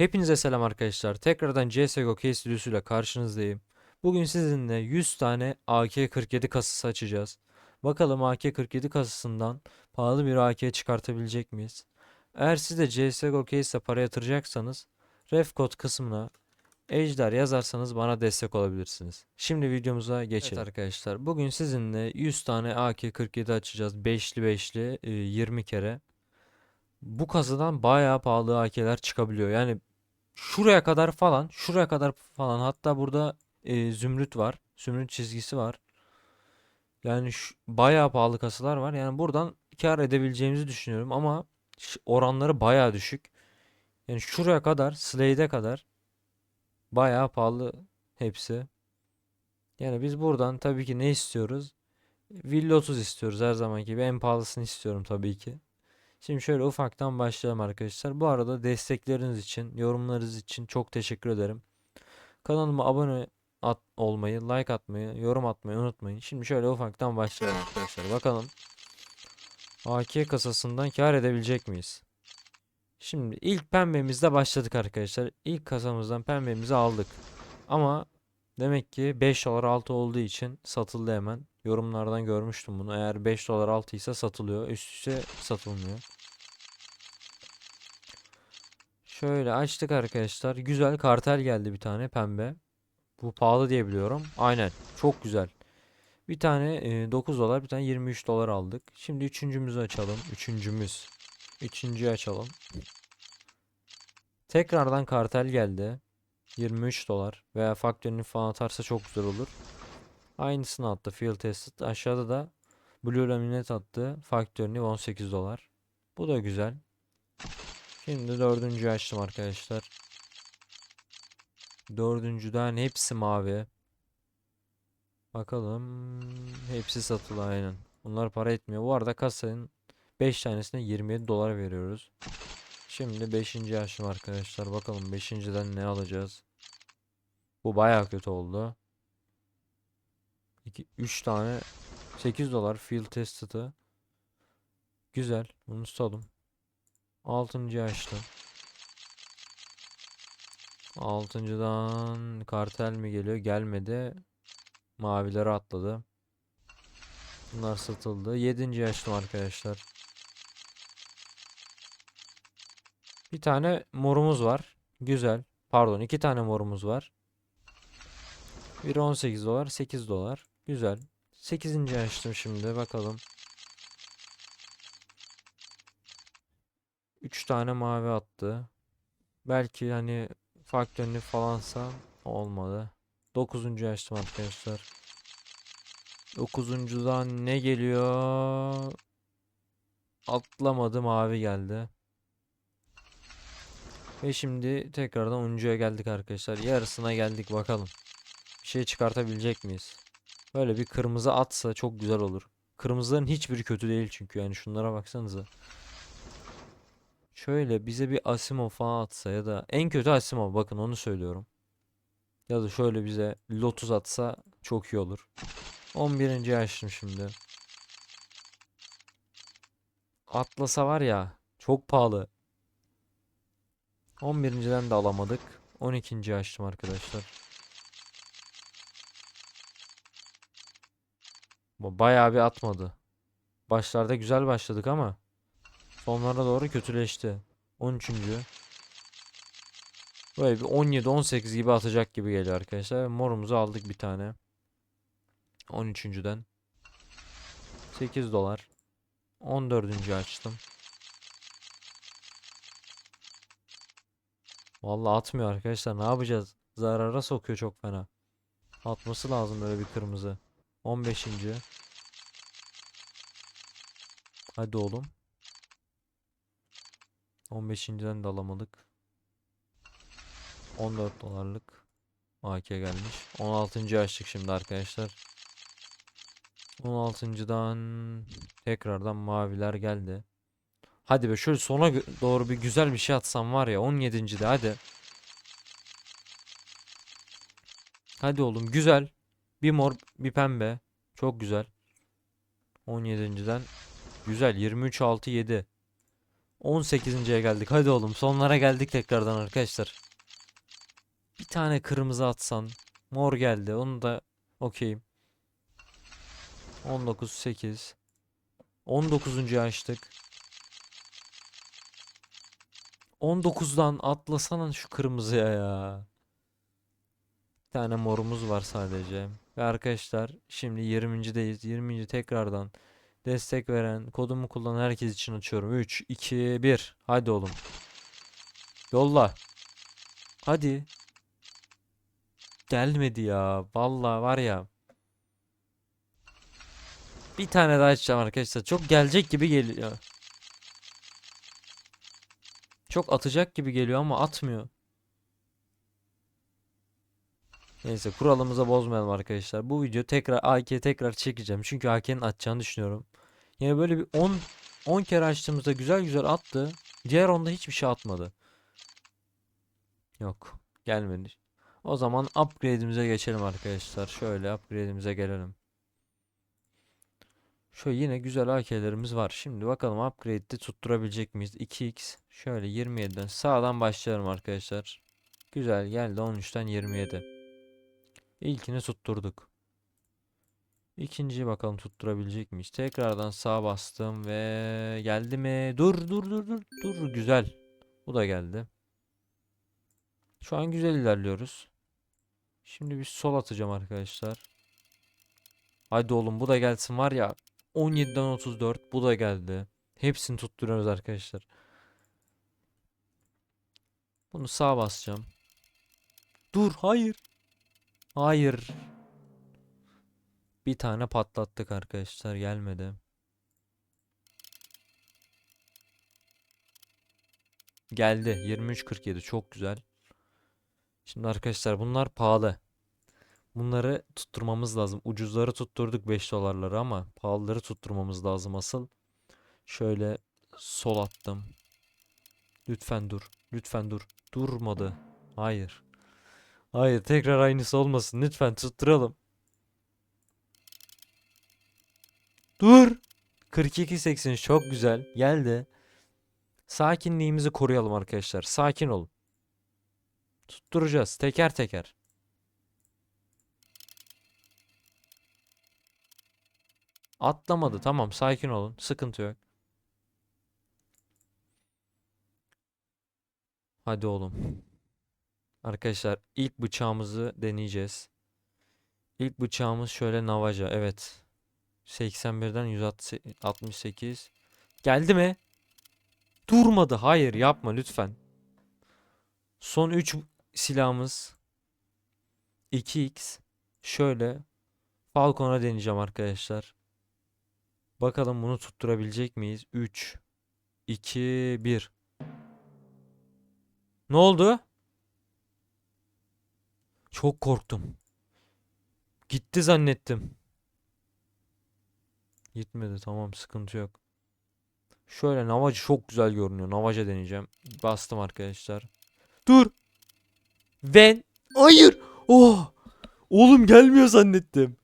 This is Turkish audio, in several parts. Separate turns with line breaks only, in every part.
Hepinize selam arkadaşlar. Tekrardan CSGO case videosuyla karşınızdayım. Bugün sizinle 100 tane AK-47 kasası açacağız. Bakalım AK-47 kasasından pahalı bir AK çıkartabilecek miyiz? Eğer siz de CSGO case'e para yatıracaksanız ref kod kısmına Ejder yazarsanız bana destek olabilirsiniz. Şimdi videomuza geçelim. Evet arkadaşlar bugün sizinle 100 tane AK-47 açacağız. 5'li 5'li e, 20 kere. Bu kasadan bayağı pahalı AK'ler çıkabiliyor. Yani şuraya kadar falan, şuraya kadar falan. Hatta burada e, zümrüt var. Zümrüt çizgisi var. Yani şu, bayağı pahalı kasalar var. Yani buradan kar edebileceğimizi düşünüyorum ama oranları bayağı düşük. Yani şuraya kadar, Slade'e kadar bayağı pahalı hepsi. Yani biz buradan tabii ki ne istiyoruz? Villa 30 istiyoruz her zamanki gibi. En pahalısını istiyorum tabii ki. Şimdi şöyle ufaktan başlayalım arkadaşlar. Bu arada destekleriniz için, yorumlarınız için çok teşekkür ederim. Kanalıma abone at olmayı, like atmayı, yorum atmayı unutmayın. Şimdi şöyle ufaktan başlayalım arkadaşlar. Bakalım AK kasasından kar edebilecek miyiz? Şimdi ilk pembemizde başladık arkadaşlar. İlk kasamızdan pembemizi aldık. Ama demek ki 5 dolar altı olduğu için satıldı hemen. Yorumlardan görmüştüm bunu. Eğer 5 dolar altı ise satılıyor. Üst üste satılmıyor. Şöyle açtık arkadaşlar. Güzel kartel geldi bir tane pembe. Bu pahalı diye biliyorum. Aynen. Çok güzel. Bir tane e, 9 dolar, bir tane 23 dolar aldık. Şimdi üçüncümüzü açalım. Üçüncümüz. Üçüncüyü açalım. Tekrardan kartel geldi. 23 dolar veya faktörünü falan atarsa çok güzel olur. Aynısını attı field tested. Aşağıda da blue laminate attı. Faktörünü 18 dolar. Bu da güzel. Şimdi dördüncüyü açtım arkadaşlar. Dördüncüden hepsi mavi. Bakalım. Hepsi satılı aynen. Bunlar para etmiyor. Bu arada kasanın 5 tanesine 27 dolar veriyoruz. Şimdi 5. açtım arkadaşlar. Bakalım 5.den ne alacağız. Bu bayağı kötü oldu. 2 3 tane 8 dolar field tested'ı. Güzel. Bunu tutalım. 6. açtım. Altıncıdan kartel mi geliyor? Gelmedi. Mavileri atladı. Bunlar satıldı. Yedinci açtım arkadaşlar. Bir tane morumuz var. Güzel. Pardon iki tane morumuz var. Biri 18 dolar 8 dolar. Güzel. 8. açtım şimdi bakalım. 3 tane mavi attı. Belki hani faktörünü falansa olmadı. 9. açtım arkadaşlar. 9.dan ne geliyor? Atlamadı mavi geldi. Ve şimdi tekrardan 10'cuya geldik arkadaşlar. Yarısına geldik bakalım. Bir şey çıkartabilecek miyiz? Böyle bir kırmızı atsa çok güzel olur. Kırmızıların hiçbiri kötü değil çünkü yani şunlara baksanıza. Şöyle bize bir Asimov falan atsa ya da en kötü Asimov bakın onu söylüyorum. Ya da şöyle bize Lotus atsa çok iyi olur. 11. açtım şimdi. Atlasa var ya çok pahalı. 11.den de alamadık. 12. açtım arkadaşlar. Bayağı bir atmadı. Başlarda güzel başladık ama sonlara doğru kötüleşti. 13. Böyle bir 17-18 gibi atacak gibi geliyor arkadaşlar. Morumuzu aldık bir tane. 13.den 8 dolar. 14. açtım. Vallahi atmıyor arkadaşlar. Ne yapacağız? Zarara sokuyor çok fena. Atması lazım böyle bir kırmızı. 15. Hadi oğlum. 15.den de alamadık. 14 dolarlık AK gelmiş. 16. açtık şimdi arkadaşlar. 16.dan tekrardan maviler geldi. Hadi be şöyle sona doğru bir güzel bir şey atsam var ya 17. de hadi. Hadi oğlum güzel. Bir mor bir pembe. Çok güzel. 17.den güzel 23 6 7. 18.ye geldik. Hadi oğlum sonlara geldik tekrardan arkadaşlar. Bir tane kırmızı atsan. Mor geldi. Onu da okeyim. 19 8 19. açtık. 19'dan atlasana şu kırmızıya ya. Bir tane morumuz var sadece. Ve arkadaşlar şimdi 20.deyiz. 20. tekrardan destek veren, kodumu kullanan herkes için açıyorum. 3 2 1. Hadi oğlum. Yolla. Hadi. Gelmedi ya. Vallahi var ya. Bir tane daha açacağım arkadaşlar. Çok gelecek gibi geliyor. Çok atacak gibi geliyor ama atmıyor. Neyse kuralımıza bozmayalım arkadaşlar. Bu video tekrar AK tekrar çekeceğim. Çünkü AK'nin atacağını düşünüyorum. Yani böyle bir 10 10 kere açtığımızda güzel güzel attı. Diğer onda hiçbir şey atmadı. Yok. Gelmedi. O zaman upgrade'imize geçelim arkadaşlar. Şöyle upgrade'imize gelelim. Şöyle yine güzel AK'lerimiz var. Şimdi bakalım upgrade'de tutturabilecek miyiz? 2x. Şöyle 27'den sağdan başlayalım arkadaşlar. Güzel geldi 13'ten 27. İlkini tutturduk. İkinciyi bakalım tutturabilecek miyiz? Tekrardan sağ bastım ve geldi mi? Dur dur dur dur dur güzel. Bu da geldi. Şu an güzel ilerliyoruz. Şimdi bir sol atacağım arkadaşlar. Haydi oğlum bu da gelsin var ya. 17'den 34 bu da geldi. Hepsini tutturuyoruz arkadaşlar. Bunu sağa basacağım. Dur hayır. Hayır. Bir tane patlattık arkadaşlar gelmedi. Geldi 23.47 çok güzel. Şimdi arkadaşlar bunlar pahalı. Bunları tutturmamız lazım. Ucuzları tutturduk 5 dolarları ama pahalıları tutturmamız lazım asıl. Şöyle sol attım. Lütfen dur. Lütfen dur. Durmadı. Hayır. Hayır tekrar aynısı olmasın. Lütfen tutturalım. Dur. 42.80 çok güzel. Geldi. Sakinliğimizi koruyalım arkadaşlar. Sakin olun. Tutturacağız teker teker. Atlamadı. Tamam sakin olun. Sıkıntı yok. Hadi oğlum. Arkadaşlar ilk bıçağımızı deneyeceğiz. İlk bıçağımız şöyle Navaja. Evet. 81'den 168. Geldi mi? Durmadı. Hayır yapma lütfen. Son 3 silahımız 2x. Şöyle Falcon'a deneyeceğim arkadaşlar. Bakalım bunu tutturabilecek miyiz? 3 2 1 Ne oldu? Çok korktum. Gitti zannettim. Gitmedi tamam sıkıntı yok. Şöyle Navaja çok güzel görünüyor. Navaja deneyeceğim. Bastım arkadaşlar. Dur. Ven. Hayır. Oh. Oğlum gelmiyor zannettim.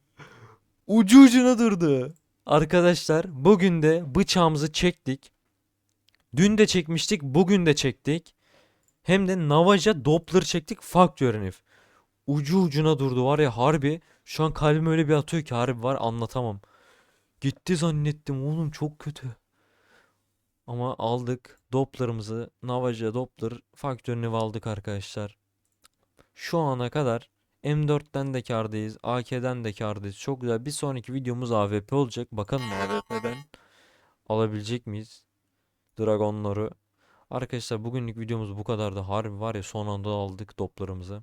Ucu ucuna durdu. Arkadaşlar bugün de bıçağımızı çektik. Dün de çekmiştik, bugün de çektik. Hem de Navaja Doppler çektik Factor herif. Ucu ucuna durdu var ya harbi. Şu an kalbim öyle bir atıyor ki harbi var anlatamam. Gitti zannettim oğlum çok kötü. Ama aldık Doppler'ımızı. Navaja Doppler faktörünü aldık arkadaşlar. Şu ana kadar M4'ten de kârdayız. AK'den de kârdayız. Çok güzel. Bir sonraki videomuz AWP olacak. Bakalım AWP'den alabilecek miyiz? Dragonları. Arkadaşlar bugünlük videomuz bu kadardı. Harbi var ya son anda aldık toplarımızı.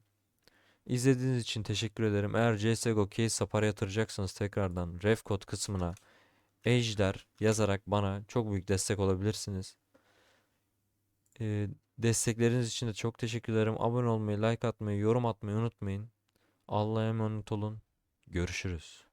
İzlediğiniz için teşekkür ederim. Eğer CSGO case para yatıracaksanız tekrardan ref kod kısmına Ejder yazarak bana çok büyük destek olabilirsiniz. Ee, destekleriniz için de çok teşekkür ederim. Abone olmayı, like atmayı, yorum atmayı unutmayın. Allah'a emanet olun. Görüşürüz.